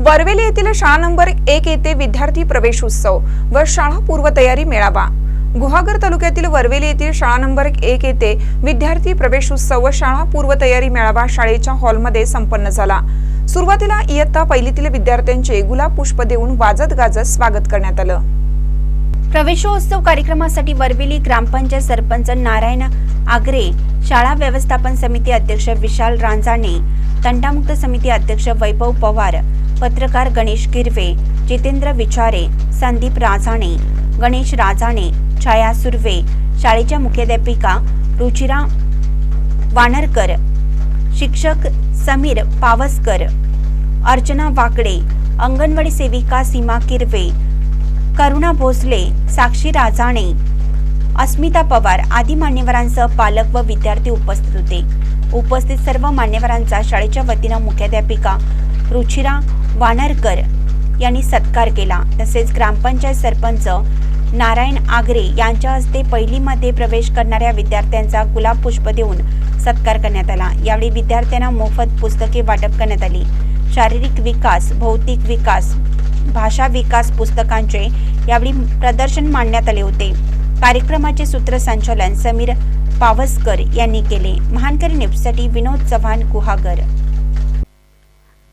वरवेली येथील शाळा नंबर एक येथे विद्यार्थी प्रवेश उत्सव व शाळा पूर्वतयारी मेळावा. गुहागर तालुक्यातील वरवेली येथील शाळा नंबर एक येथे विद्यार्थी प्रवेश उत्सव व शाळा पूर्वतयारी मेळावा शाळेच्या हॉलमध्ये संपन्न झाला. सुरुवातीला इयत्ता पहिलीतील विद्यार्थ्यांचे गुलाब पुष्प देऊन वाजत गाजत स्वागत करण्यात आलं. प्रवेशोत्सव कार्यक्रमासाठी वरवेली ग्रामपंचायत सरपंच नारायण आगरे शाळा व्यवस्थापन समिती अध्यक्ष विशाल रांजाणे तंटामुक्त समिती अध्यक्ष वैभव पवार पत्रकार गणेश गिरवे जितेंद्र विचारे संदीप राजाणे गणेश राजाणे छाया सुर्वे शाळेच्या मुख्याध्यापिका रुचिरा वानरकर शिक्षक समीर पावसकर अर्चना वाकडे अंगणवाडी सेविका सीमा किरवे करुणा भोसले साक्षी राजाणे अस्मिता पवार आदी मान्यवरांसह पालक व विद्यार्थी उपस्थित होते. उपस्थित सर्व मान्यवरांचा शाळेच्या वतीनं मुख्याध्यापिका रुचिरा वानरकर यांनी सत्कार केला. तसेच ग्रामपंचायत सरपंच नारायण आगरे यांच्या हस्ते पहिलीमध्ये प्रवेश करणाऱ्या विद्यार्थ्यांचा गुलाब पुष्प देऊन सत्कार करण्यात आला. यावेळी विद्यार्थ्यांना मोफत पुस्तके वाटप करण्यात आली. शारीरिक विकास भौतिक विकास भाषा विकास पुस्तकांचे यावेळी प्रदर्शन मांडण्यात आले होते. कार्यक्रमाचे सूत्रसंचालन समीर पावसकर यांनी केले. महानकर न्यूजसाठी विनोद चव्हाण गुहागर.